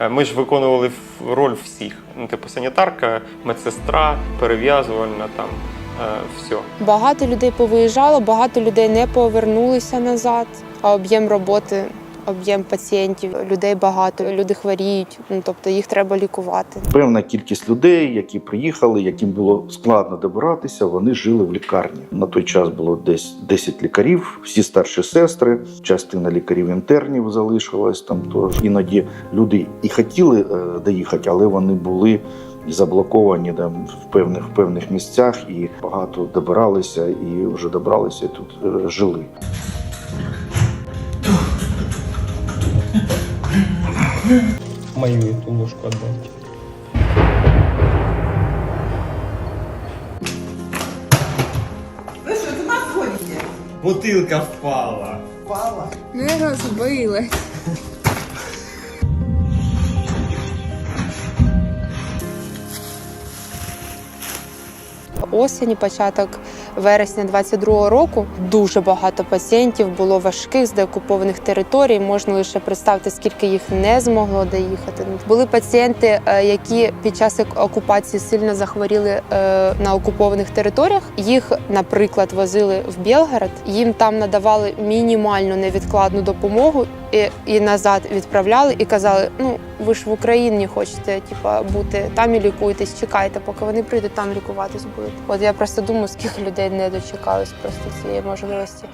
Е, Ми ж виконували роль всіх. Ну, типу санітарка, медсестра, перев'язувальна там е, все. Багато людей повиїжджало, багато людей не повернулися назад. А об'єм роботи, об'єм пацієнтів, людей багато, люди хворіють. Ну тобто їх треба лікувати. Певна кількість людей, які приїхали, яким було складно добиратися, вони жили в лікарні. На той час було десь 10 лікарів, всі старші сестри, частина лікарів інтернів залишилась там. Тож іноді люди і хотіли е, доїхати, але вони були. Заблоковані там в певних в певних місцях, і багато добиралися, і вже добралися і тут е, жили. Мою эту ложку отдайте. Ви що, з ума сходите? Бутылка впала. Впала. Не розбили. Осені, початок вересня 22-го року дуже багато пацієнтів було важких з деокупованих територій. Можна лише представити, скільки їх не змогло доїхати. Були пацієнти, е, які під час окупації сильно захворіли е, на окупованих територіях. Їх, наприклад, возили в Білгород. Їм там надавали мінімальну невідкладну допомогу і, і назад відправляли і казали: ну ви ж в Україні хочете, типа бути там і лікуйтесь, чекайте, поки вони прийдуть там лікуватись будуть. От я просто думаю, скільки людей не дочекались просто цієї можливості.